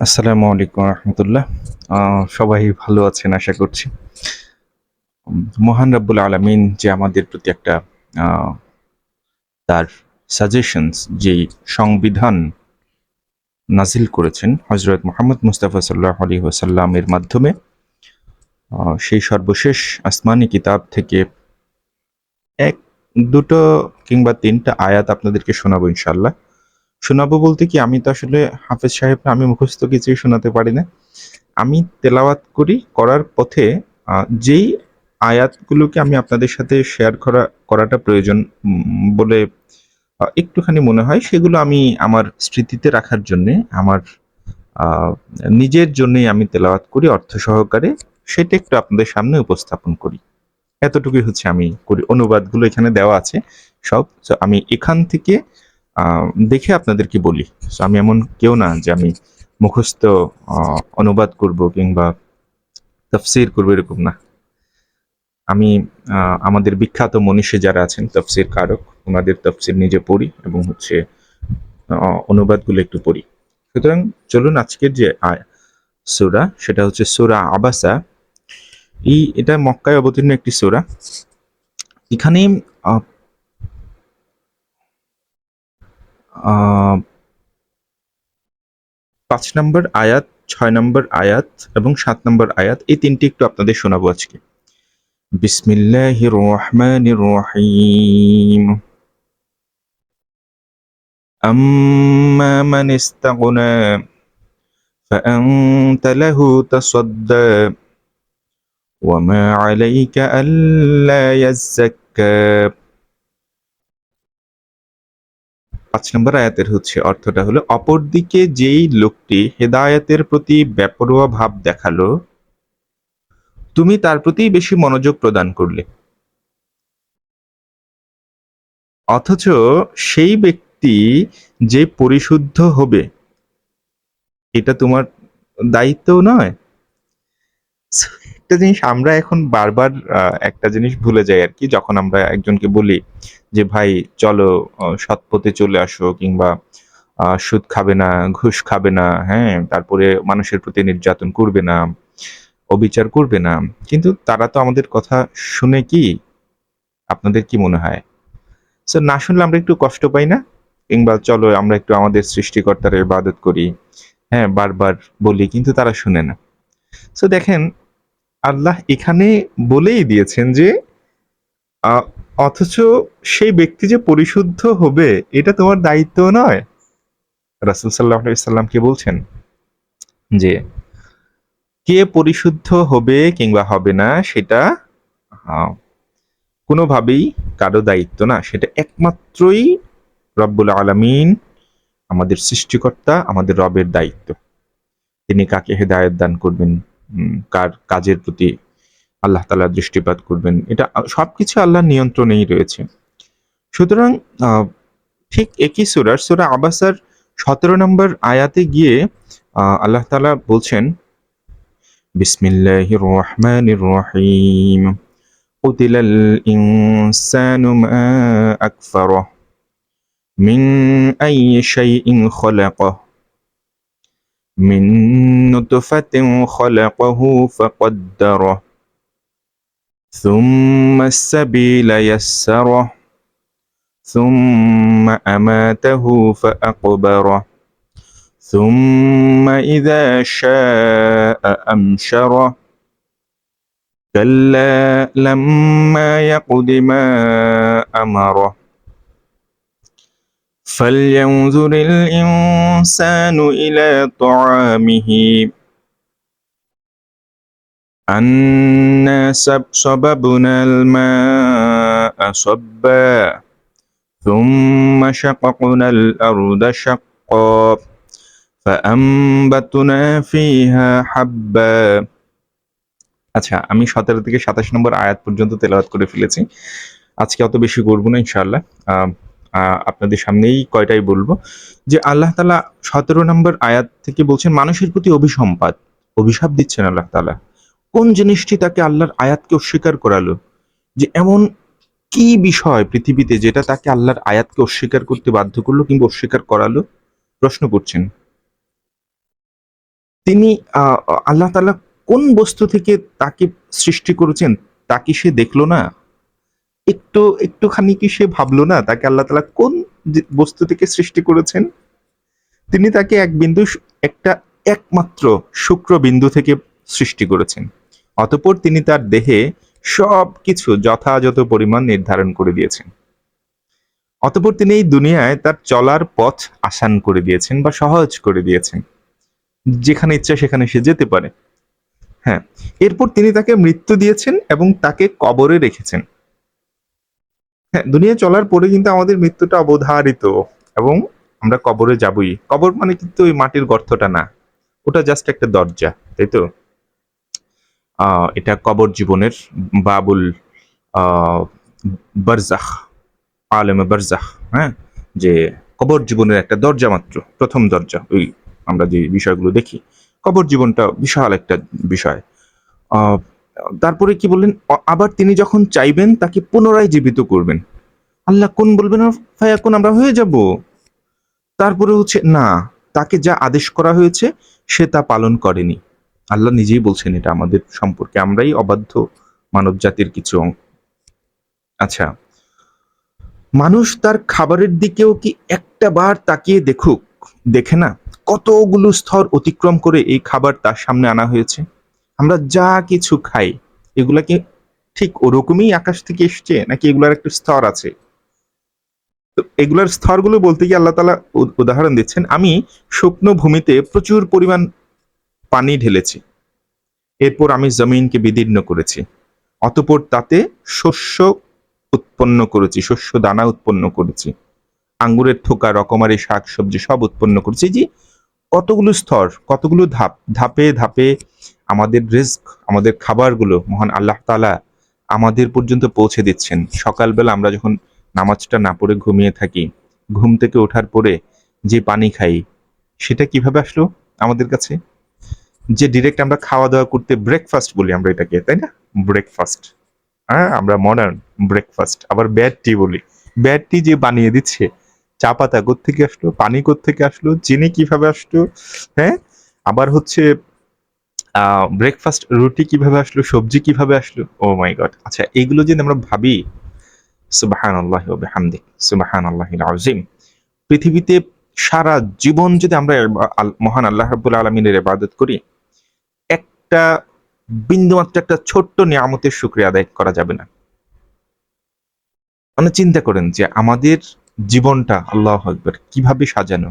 আসসালামু আলাইকুম রহমতুল্লাহ। সবাই ভালো আছেন আশা করছি। মহান রাব্বুল আলামিন যে আমাদের প্রতি একটা তার সাজেশনস যে সংবিধান নাজিল করেছেন হজরত মোহাম্মদ মুস্তাফা সাল্লাহ আলী ওসাল্লামের মাধ্যমে সেই সর্বশেষ আসমানি কিতাব থেকে এক, দুটো কিংবা তিনটা আয়াত আপনাদেরকে শোনাবো ইনশাল্লাহ শোনাবো বলতে কি, আমি তো আসলে হাফেজ সাহেব আমি মুখস্থ কিছুই শোনাতে পারি না। আমি তেলাওয়াত করি করার পথে যেই আয়াতগুলোকে আমি আপনাদের সাথে শেয়ার করা, করাটা প্রয়োজন বলে একটুখানি মনে হয়, সেগুলো আমি আমার স্মৃতিতে রাখার জন্যে, আমার নিজের জন্যই আমি তেলাওয়াত করি অর্থ সহকারে, সেটা একটু আপনাদের সামনে উপস্থাপন করি। এতটুকুই হচ্ছে আমি করি। অনুবাদগুলো এখানে দেওয়া আছে, সব। আমি এখান থেকে দেখে আপনাদেরকে বলি। আমি এমন কেউ না যে আমি মুখস্থ অনুবাদ করব কিংবা তফসির করব এরকম না। আমি আমাদের বিখ্যাত মনীষী যারা আছেন, তফসির কারক, ওনাদের তফসির নিজে পড়ি এবং হচ্ছে অনুবাদগুলো একটু পড়ি। সুতরাং চলুন আজকের যে সুরা, সেটা হচ্ছে সুরা আবাসা। এই, এটা মক্কায় অবতীর্ণ একটি সুরা। এখানে পাঁচ নম্বর আয়াত ছয় নম্বর আয়াত এবং সাত নম্বর আয়াত এই তিনটি একটু আপনাদের শোনাবো আজকে বিসমিল্লাহির রহমানির রহিম أما من استغنى فأنت له تصدى وما عليك ألا يزكى পাঁচ নম্বর আয়াতের হচ্ছে অর্থটা হলো, অপরদিকে যেই লোকটি হেদায়েতের প্রতি বেপরোয়া ভাব দেখাল, তুমি তার প্রতি বেশি মনোযোগ প্রদান করলে। অথচ সেই ব্যক্তি যে পরিশুদ্ধ হবে, এটা তোমার দায়িত্ব নয়। একটা জিনিস আমরা এখন বারবার একটা জিনিস ভুলে যাই আর কি, যখন আমরা একজনকে বলি যে, ভাই, চলো সৎ পথে চলে আসো কিংবা সুদ খাবে না, ঘুষ খাবে না হ্যাঁ তারপরে মানুষের প্রতি নির্যাতন করবে না, অবিচার করবে না। কিন্তু তারা তো আমাদের কথা শুনে কি আপনাদের কি মনে হয়? সো না শুনলে আমরা একটু কষ্ট পাই না? কিংবা চলো, আমরা একটু আমাদের সৃষ্টিকর্তার ইবাদত করি হ্যাঁ বারবার বলি, কিন্তু তারা শুনে না। সো দেখেন আল্লাহ এখানে বলেই দিয়েছেন যে অথচ সেই ব্যক্তি যে পরিশুদ্ধ হবে এটা তোমার দায়িত্ব নয়। রাসুল সাল্লাহ সাল্লামকে বলছেন? যে কে পরিশুদ্ধ হবে কিংবা হবে না সেটা আহ, কোনোভাবেই কারও দায়িত্ব না। সেটা একমাত্রই রব্বুল আলামিন আমাদের সৃষ্টিকর্তা আমাদের রবের দায়িত্ব। তিনি কাকে হেদায়েত দান করবেন? কার কাজের প্রতি আল্লাহ তালা দৃষ্টিপাত করবেন এটা সবকিছু আল্লাহর নিয়ন্ত্রণেই রয়েছে সুতরাং আহ, ঠিক একই সুরার সুরা আবাসার সতেরো নম্বর আয়াতে গিয়ে আহ, আল্লাহ তালা বলছেন বিসমিল্লাহির রহমানির রহিম قتل الإنسان ما أكفره من أي شيء خلقه من نطفة خلقه فقدره ثم السبيل يسره ثم أماته فأقبره ثم إذا شاء أنشره كلا لما يقض ما أمره. فلينظر الإنسان إلى طعامه أنا سب- صببنا الماء صبا ثم شققنا الأرض شقا فأنبتنا فيها حبا আচ্ছা আমি সতেরো থেকে সাতাশ নম্বর আয়াত পর্যন্ত তেলাওয়াত করে ফেলেছি আজকে অত বেশি করবো না ইনশাআল্লাহ আহ, আহ, আপনাদের সামনেই কয়টাই বলব, যে আল্লাহ তালা সতেরো নম্বর আয়াত থেকে বলছেন, মানুষের প্রতি অভিসম্পাদ, অভিশাপ দিচ্ছেন আল্লাহ তালা। কোন জিনিসটি তাকে আল্লাহর আয়াতকে অস্বীকার করালো? যে এমন কি বিষয় পৃথিবীতে যেটা তাকে আল্লাহর আয়াতকে অস্বীকার করতে বাধ্য করল কিংবা অস্বীকার করালো? প্রশ্ন করছেন। তিনি আল্লাহ তালা কোন বস্তু থেকে তাকে সৃষ্টি করেছেন তা কি সে দেখল না? একটু, একটুখানি কি সে ভাবলো না? তাকে আল্লাহ তালা কোন বস্তু থেকে সৃষ্টি করেছেন? তিনি তাকে এক বিন্দু একটা একমাত্র শুক্র বিন্দু থেকে সৃষ্টি করেছেন। অতপর তিনি তার দেহে সব কিছু যথাযথ পরিমাণ নির্ধারণ করে দিয়েছেন। অতপর তিনি এই দুনিয়ায় তার চলার পথ আসান করে দিয়েছেন বা সহজ করে দিয়েছেন। যেখানে ইচ্ছা সেখানে সে যেতে পারে। হ্যাঁ এরপর তিনি তাকে মৃত্যু দিয়েছেন এবং তাকে কবরে রেখেছেন। দুনিয়া চলার পরে কিন্তু আমাদের মৃত্যুটা অবধারিত এবং আমরা কবরে যাবই। কবর মানে কিন্তু ওই মাটির গর্তটা না। ওটা জাস্ট একটা দরজা তাই তো? এটা কবর জীবনের বাবুল আহ, বারজাখ আলেমে বারজাখ হ্যাঁ? যে কবর জীবনের একটা দরজা মাত্র প্রথম দরজা ওই আমরা যে বিষয়গুলো দেখি। কবর জীবনটা বিশাল একটা বিষয়। তারপরে কি বললেন আবার তিনি যখন চাইবেন তাকে পুনরায় জীবিত করবেন। আল্লাহ কোন বলবেন, ফায়াকুন, আমরা হয়ে যাব। তারপরে হচ্ছে, না, তাকে যা আদেশ করা হয়েছে, সে তা পালন করেনি। আল্লাহ নিজেই বলছেন এটা আমাদের সম্পর্কে, আমরাই অবাধ্য মানব জাতির কিছু অং- আচ্ছা মানুষ তার খাবারের দিকেও কি একটা বার তাকিয়ে দেখুক, দেখে না? কতগুলো স্তর অতিক্রম করে এই খাবার তার সামনে আনা হয়েছে? আমরা যা কিছু খাই, এগুলা কি ঠিক ওরকমই আকাশ থেকে এসছে, নাকি এগুলার একটা স্তর আছে? তো এগুলার স্তরগুলো বলতে গিয়ে আল্লাহ তালা উদাহরণ দিচ্ছেন, আমি শুকনো ভূমিতে প্রচুর পরিমাণ পানি ঢেলেছি। এরপর আমি জমিনকে বিদীর্ণ করেছি। অতপর তাতে শস্য উৎপন্ন করেছি, শস্য দানা উৎপন্ন করেছি। আঙ্গুরের থোকা, রকমারি শাক, সবজি সব উৎপন্ন করেছি। জি কতগুলো স্তর, কতগুলো ধাপ, ধাপে ধাপে আমাদের রিস্ক, আমাদের খাবারগুলো মহান আল্লাহ তালা আমাদের পর্যন্ত পৌঁছে দিচ্ছেন। সকালবেলা আমরা যখন নামাজটা না পড়ে ঘুমিয়ে থাকি, ঘুম থেকে ওঠার পরে যে পানি খাই, সেটা কীভাবে আসলো আমাদের কাছে? যে ডিরেক্ট আমরা খাওয়া দাওয়া করতে ব্রেকফাস্ট বলি আমরা এটাকে, তাই না? ব্রেকফাস্ট হ্যাঁ আমরা মডার্ন ব্রেকফাস্ট আবার ব্যাড টি বলি। ব্যাড টি যে বানিয়ে দিচ্ছে চা পাতা থেকে আসলো? পানি থেকে আসলো? চিনি কীভাবে আসলো? হ্যাঁ? আবার হচ্ছে ব্রেকফাস্ট রুটি কীভাবে আসলো? সবজি কীভাবে আসলো? ও মাই গড আচ্ছা এগুলো যদি আমরা ভাবি সুবাহান আল্লাহ সুবাহান আল্লাহ আজিম পৃথিবীতে সারা জীবন যদি আমরা মহান আল্লাহ রাব্বুল আলমিনের ইবাদত করি, একটা, বিন্দুমাত্র একটা ছোট্ট নিয়ামতের শুক্রিয়া আদায় করা যাবে না। মানে চিন্তা করেন যে আমাদের জীবনটা আল্লাহ আকবর কীভাবে সাজানো?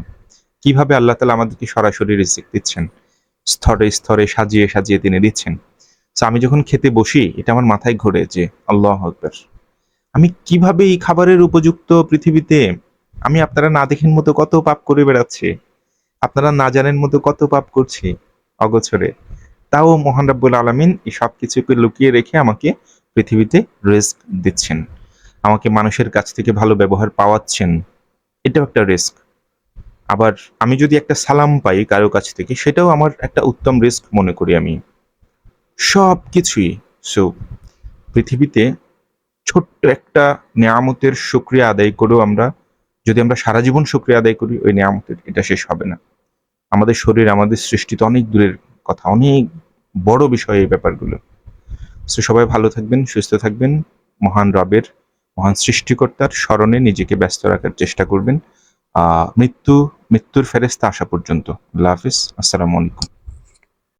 কীভাবে আল্লাহ তালা আমাদেরকে সরাসরি রিজিক দিচ্ছেন? স্তরে স্তরে সাজিয়ে সাজিয়ে তিনি দিচ্ছেন। তো আমি যখন খেতে বসি, এটা আমার মাথায় ঘোরে যে আল্লাহ আকবর। আমি কীভাবে এই খাবারের উপযুক্ত পৃথিবীতে আমি আপনারা না দেখেন মতো কত পাপ করে বেড়াচ্ছি, আপনারা না জানেন মতো কত পাপ করছি অগোছরে, তাও মোহান রাব্বুল আলমিন এই সব কিছুকে লুকিয়ে রেখে আমাকে পৃথিবীতে রিস্ক দিচ্ছেন। আমাকে মানুষের কাছ থেকে ভালো ব্যবহার পাওয়াচ্ছেন, এটাও একটা রিস্ক আবার আমি যদি একটা সালাম পাই কারও কাছ থেকে, সেটাও আমার একটা উত্তম রিস্ক মনে করি আমি। সব কিছুই সো পৃথিবীতে ছোট্ট একটা নিয়ামতের শুক্রিয়া আদায় করেও আমরা, যদি আমরা সারা জীবন শুক্রিয়া আদায় করি, ওই নিয়ামতের এটা শেষ হবে না। আমাদের শরীর, আমাদের সৃষ্টিতে অনেক দূরের কথা, অনেক বড় বিষয় এই ব্যাপারগুলো। সো সবাই ভালো থাকবেন, সুস্থ থাকবেন, মহান রবের মহান সৃষ্টিকর্তার স্মরণে নিজেকে ব্যস্ত রাখার চেষ্টা করবেন। মৃত্যু, মৃত্যুর ফেরেস্তা আসা পর্যন্ত। আল্লাহ হাফিজ। আসসালামু আলাইকুম।